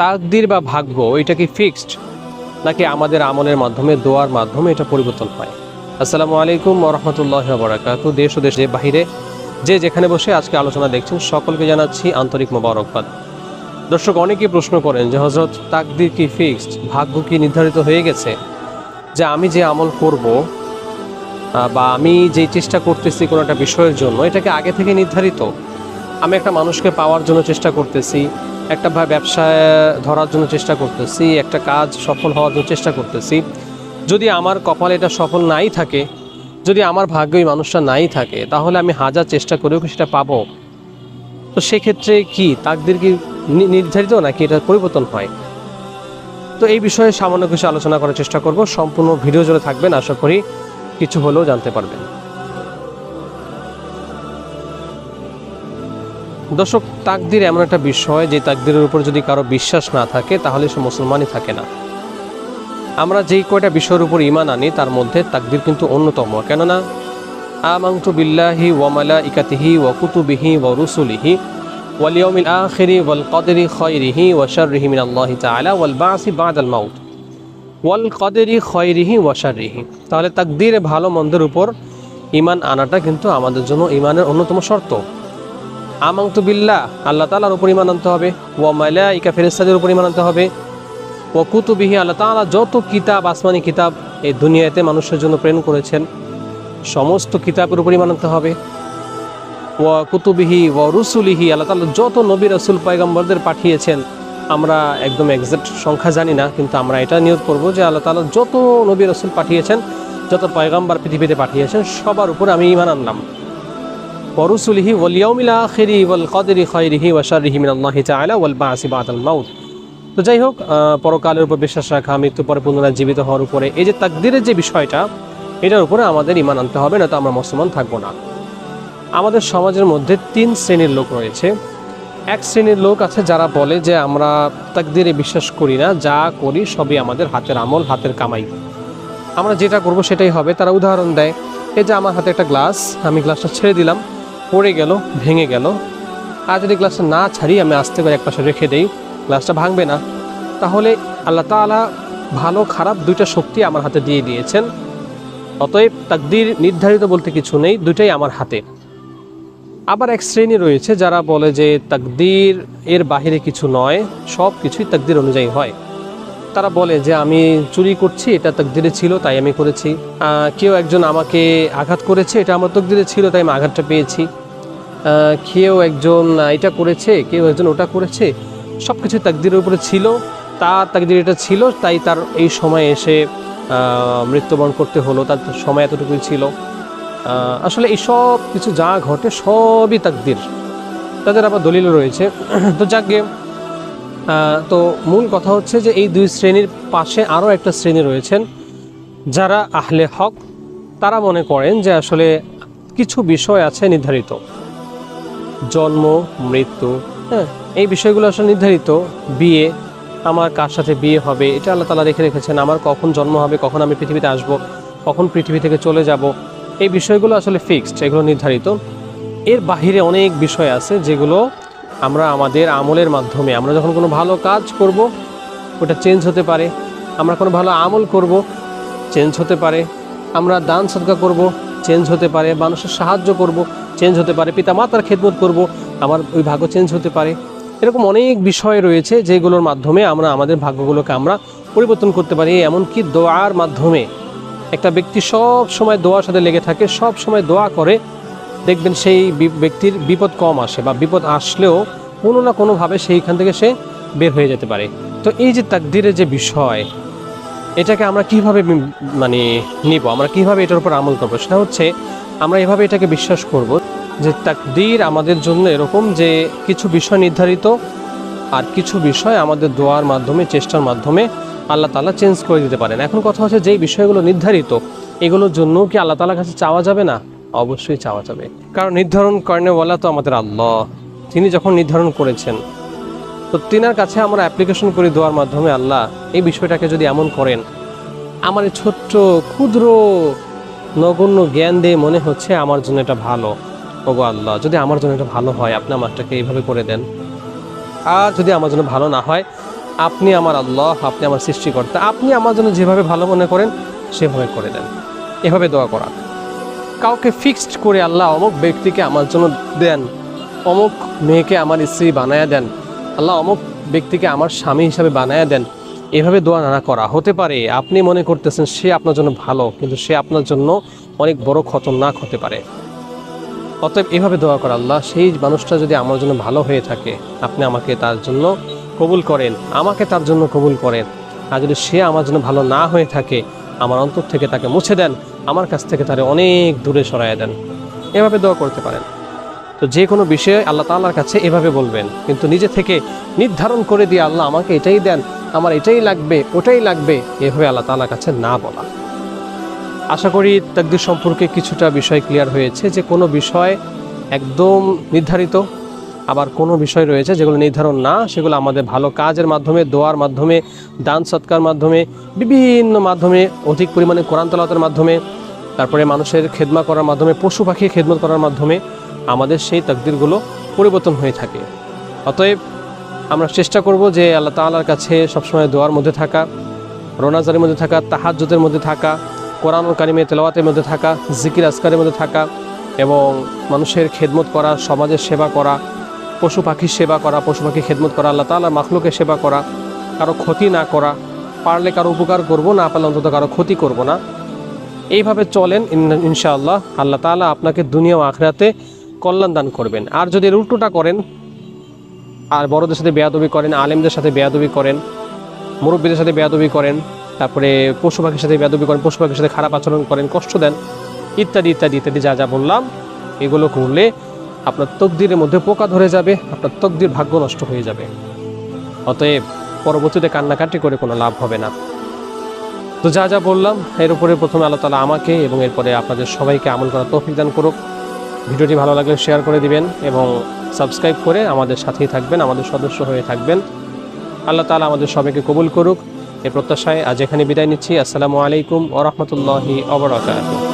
তাকদির বা ভাগ্য, এটা কি ফিক্সড নাকি আমাদের আমলের মাধ্যমে, দোয়ার মাধ্যমে এটা পরিবর্তন হয়? আসসালামু আলাইকুম রহমতুল্লাহ বরাকাতু। দেশ ও দেশের বাহিরে যে যেখানে বসে আজকে আলোচনা দেখছেন, সকলকে জানাচ্ছি আন্তরিক মোবারকবাদ। দর্শক, অনেকেই প্রশ্ন করেন যে হজরত তাকদির কি ফিক্সড ভাগ্য কি নির্ধারিত হয়ে গেছে? যে আমি যে আমল করব বা আমি যেই চেষ্টা করতেছি কোনো একটা বিষয়ের জন্য এটাকে আগে থেকে নির্ধারিত? আমি একটা মানুষকে পাওয়ার জন্য চেষ্টা করতেছি, একটা ব্যবসায় ধরার জন্য চেষ্টা করতেছি, একটা কাজ সফল হওয়ার জন্য চেষ্টা করতেছি। যদি আমার কপালে এটা সফল নাই থাকে, যদি আমার ভাগ্য ওই মানুষটা নাই থাকে, তাহলে আমি হাজার চেষ্টা করেও সেটা পাবো? তো সেক্ষেত্রে কি তাকদির কি নির্ধারিত নাকি এটা পরিবর্তন হয়? তো এই বিষয়ে সামান্য কিছু আলোচনা করার চেষ্টা করব। সম্পূর্ণ ভিডিও জুড়ে থাকবেন। আশা করি কিছু হলেও জানতে পারবেন। দর্শক, তাকদির এমন একটা বিষয় যে তাকদিরের উপর যদি কারও বিশ্বাস না থাকে, তাহলে সে মুসলমানই থাকে না। আমরা যেই কয়টা বিষয়ের উপর ইমান আনি, তার মধ্যে তাকদির কিন্তু অন্যতম। কেননা আমাংতু বিল্লাহি ওয়া মালাইকাতিহি ওয়া কুতুবিহি ওয়া রুসুলিহি ওয়াল ইয়াউমিল আখিরি ওয়াল কদরি খায়রিহি ওয়া শাররিহি মিনাল্লাহি তাআলা ওয়াল বাসি বাদাল মাউত। ওয়াল কদরি খয়রিহি ওয়া শাররিহি। তাহলে তাকদিরে ভালো মন্দের উপর ইমান আনাটা কিন্তু আমাদের জন্য ইমানের অন্যতম শর্ত। আমাংতু বিল্লা আল্লাহ তাআলার উপর ইমান আনতে হবে, ওয়া মালাইকা, ফেরেশতাদের উপর ইমান আনতে হবে ও কুতুবিহি, আল্লাহ তাআলা যত কিতাব, আসমানি কিতাব এই দুনিয়াতে মানুষের জন্য প্রেরণ করেছেন, সমস্ত কিতাবের উপর ইমান আনতে হবে ও কুতুবিহি ও রুসুলিহি, আল্লাহ তাআলা যত নবী, রসুল, পয়গম্বরদের পাঠিয়েছেন, আমরা একদম এক্সাক্ট সংখ্যা জানি না, কিন্তু আমরা এটা নিয়োগ করব যে আল্লাহ তাআলা যত নবী, রসুল পাঠিয়েছেন, যত পয়গম্বর পৃথিবীতে পাঠিয়েছেন, সবার উপর আমি ইমান আনলাম। ورسله واليوم الآخر والقدر خيره وشره من الله تعالى والبعث بعد الموت তো যাই হোক আহ, পরকালের উপর বিশ্বাস রাখা মৃত্যু পরে পুনরায় জীবিত হওয়ার উপরে এই যে তাকদিরের যে বিষয়টা এটার উপরে আমাদের ইমান আনতে হবে না তো আমরা মুসলমান থাকবো না আমাদের সমাজের মধ্যে তিন শ্রেণীর লোক রয়েছে এক শ্রেণীর লোক আছে যারা বলে যে আমরা তাকদিরে বিশ্বাস করি না যা করি সবই আমাদের হাতের আমল হাতের কামাই আমরা যেটা করব সেটাই হবে তারা উদাহরণ দেয় এই যে আমার হাতে একটা গ্লাস আমি গ্লাসটা ছেড়ে দিলাম পড়ে গেল, ভেঙে গেল। আর যদি গ্লাসটা না ছাড়ি, আমি আস্তে করে এক পাশে রেখে দেই গ্লাসটা ভাঙবে না। তাহলে আল্লাহ তাআলা ভালো, খারাপ দুইটা শক্তি আমার হাতে দিয়ে দিয়েছেন। অতএব তাকদির নির্ধারিত বলতে কিছু নেই, দুইটাই আমার হাতে। আবার এক শ্রেণি রয়েছে যারা বলে যে তাকদির এর বাহিরে কিছু নয়, সব কিছুই তাকদির অনুযায়ী হয়। তারা বলে যে আমি চুরি করছি, এটা তাকদিরে ছিল, তাই আমি করেছি। কেউ একজন আমাকে আঘাত করেছে, এটা আমার তকদিরে ছিল, তাই আমি আঘাতটা পেয়েছি। কেউ একজন এটা করেছে, কেউ একজন ওটা করেছে সব কিছু তাকদিরের উপরে ছিল, তার তাকদির এটা ছিল, তাই তার এই সময় এসে মৃত্যুবরণ করতে হলো, তার সময় এতটুকুই ছিল। আসলে এই সব কিছু যা ঘটে সবই তাকদির। তাদের আবার দলিল রয়েছে। তো যাকে তো মূল কথা হচ্ছে যে এই দুই শ্রেণির পাশে আরও একটা শ্রেণি রয়েছেন, যারা আহলে হক, তারা মনে করেন যে আসলে কিছু বিষয় আছে নির্ধারিত। জন্ম, মৃত্যু হ্যাঁ এই বিষয়গুলো আসলে নির্ধারিত। বিয়ে, আমার কার সাথে বিয়ে হবে, এটা আল্লাহ তালা রেখে রেখেছেন, আমার কখন জন্ম হবে, কখন আমি পৃথিবীতে আসব, কখন পৃথিবী থেকে চলে যাব, এই বিষয়গুলো আসলে ফিক্সড এগুলো নির্ধারিত। এর বাহিরে অনেক বিষয় আছে যেগুলো আমরা আমাদের আমলের মাধ্যমে, আমরা যখন কোনো ভালো কাজ করব, ওটা চেঞ্জ হতে পারে, আমরা কোনো ভালো আমল করব চেঞ্জ হতে পারে, আমরা দান সদকা করব চেঞ্জ হতে পারে, মানুষের সাহায্য করব চেঞ্জ হতে পারে পিতা মাতার খেদমত করব, আমার ওই ভাগ্য চেঞ্জ হতে পারে। এরকম অনেক বিষয় রয়েছে যেগুলোর মাধ্যমে আমরা, আমাদের ভাগ্যগুলোকে আমরা পরিবর্তন করতে পারি। এমনকি দোয়ার মাধ্যমে একটা ব্যক্তি সব সময় দোয়ার সাথে লেগে থাকে, সব সময় দোয়া করে, দেখবেন সেই ব্যক্তির বিপদ কম আসে বা বিপদ আসলেও কোনো না কোনোভাবে সেইখান থেকে সে বের হয়ে যেতে পারে। তো এই যে তাকদিরের যে বিষয়, এটাকে আমরা কীভাবে মানে নিব, আমরা কীভাবে এটার উপর আমল করব, সেটা হচ্ছে আমরা এভাবে এটাকে বিশ্বাস করব যে তাকদির আমাদের জন্য এরকম যে কিছু বিষয় নির্ধারিত আর কিছু বিষয় আমাদের দোয়ার মাধ্যমে, চেষ্টার মাধ্যমে আল্লাহ তালা চেঞ্জ করে দিতে পারেন। এখন কথা হচ্ছে যেই বিষয়গুলো নির্ধারিত, এগুলোর জন্য কি আল্লাহ তালার কাছে চাওয়া যাবে না? অবশ্যই চাওয়া যাবে। কারণ নির্ধারণ করেনেওয়ালা তো আমাদের আল্লাহ। তিনি যখন নির্ধারণ করেছেন, তো তিনার কাছে আমরা অ্যাপ্লিকেশন করি দেওয়ার মাধ্যমে আল্লাহ, এই বিষয়টাকে যদি এমন করেন, আমার ছোট্ট, ক্ষুদ্র নগণ্য জ্ঞান দিয়ে মনে হচ্ছে আমার জন্য এটা ভালো। ওগো আল্লাহ, যদি আমার জন্য এটা ভালো হয়, আপনি আমারটাকে এইভাবে করে দেন। আর যদি আমার জন্য ভালো না হয়, আপনি আমার আল্লাহ, আপনি আমার সৃষ্টিকর্তা, আপনি আমার জন্য যেভাবে ভালো মনে করেন, সেভাবে করে দেন। এভাবে দোয়া করা। কাউকে ফিক্সড করে আল্লাহ অমুক ব্যক্তিকে আমার জন্য দেন, অমুক মেয়েকে আমার স্ত্রী বানায়া দেন, আল্লাহ অমুক ব্যক্তিকে আমার স্বামী হিসাবে বানায়া দেন এভাবে দোয়া না করা হতে পারে। আপনি মনে করতেছেন সে আপনার জন্য ভালো, কিন্তু সে আপনার জন্য অনেক বড় খতরনাক হতে পারে। অতএব এভাবে দোয়া করা আল্লাহ, সেই মানুষটা যদি আমার জন্য ভালো হয়ে থাকে, আপনি আমাকে তার জন্য কবুল করেন, আমাকে তার জন্য কবুল করেন। আর যদি সে আমার জন্য ভালো না হয়ে থাকে, আমার অন্তর থেকে তাকে মুছে দেন, আমার কাছ থেকে তারে অনেক দূরে সরাইয়া দেন। এভাবে দোয়া করতে পারেন। তো যে কোনো বিষয়ে আল্লাহ তাআলার কাছে এভাবে বলবেন। কিন্তু নিজে থেকে নির্ধারণ করে দিয়ে আল্লাহ আমাকে এটাই দেন, আমার এটাই লাগবে, ওটাই লাগবে, এভাবে আল্লাহ তাআলার কাছে না বলা। আশা করি তাকদির সম্পর্কে কিছুটা বিষয় ক্লিয়ার হয়েছে যে কোনো বিষয় একদম নির্ধারিত, আবার কোনো বিষয় রয়েছে যেগুলো নির্ধারণ না, সেগুলো আমাদের ভালো কাজের মাধ্যমে, দোয়ার মাধ্যমে, দান সৎকার মাধ্যমে, বিভিন্ন মাধ্যমে, অধিক পরিমাণে কোরআন তলাতের মাধ্যমে, তারপরে মানুষের খেদমা করার মাধ্যমে, পশু পাখি খেদমত করার মাধ্যমে আমাদের সেই তাকদিরগুলো পরিবর্তন হয়ে থাকে। অতএব আমরা চেষ্টা করব যে আল্লাহ তাআলার কাছে সবসময় দোয়ার মধ্যে থাকা রোনাজারের মধ্যে থাকা, তাহাজ্জুদের মধ্যে থাকা কোরআন কারিমে তেলাওয়াতের মধ্যে থাকা, জিকির আসকারের মধ্যে থাকা এবং মানুষের খেদমত করা, সমাজের সেবা করা, পশু পাখির সেবা করা, পশু পাখি খেদমত করা, আল্লাহ তাআলা মাখলুকের সেবা করা, কারও ক্ষতি না করা, পারলে কারও উপকার করব, না পারলে অন্তত কারও ক্ষতি করব না। এইভাবে চলেন, ইন- ইনশাআল্লাহ আল্লাহ তাআলা আপনাকে দুনিয়া আখরাতে কল্যাণ দান করবেন। আর যদি এর উল্টোটা করেন, আর বড়দের সাথে বেয়াদবি করেন, আলেমদের সাথে বেয়াদবি করেন, মুরব্বীদের সাথে বেয়াদবি করেন, তারপরে পশু পাখির সাথে বেয়াদবি করেন, পশু পাখির সাথে খারাপ আচরণ করেন, কষ্ট দেন, ইত্যাদি ইত্যাদি ইত্যাদি যা যা বললাম, এগুলো করলে আপনার তকদিরের মধ্যে পোকা ধরে যাবে, আপনার তকদির ভাগ্য নষ্ট হয়ে যাবে। অতএব পরবর্তীতে কান্নাকাটি করে কোনো লাভ হবে না। তো যা যা বললাম, এর উপরে প্রথমে আল্লাহ তালা আমাকে এবং এরপরে আপনাদের সবাইকে আমল করার তৌফিক দান করুক। ভিডিওটি ভালো লাগলে শেয়ার করে দিবেন এবং সাবস্ক্রাইব করে আমাদের সাথেই থাকবেন, আমাদের সদস্য হয়ে থাকবেন। আল্লাহ তালা আমাদের সবাইকে কবুল করুক। এ প্রত্যাশায় আজ এখানে বিদায় নিচ্ছি। আসসালামু আলাইকুম ওরহমতুল্লাহি অবরাকাত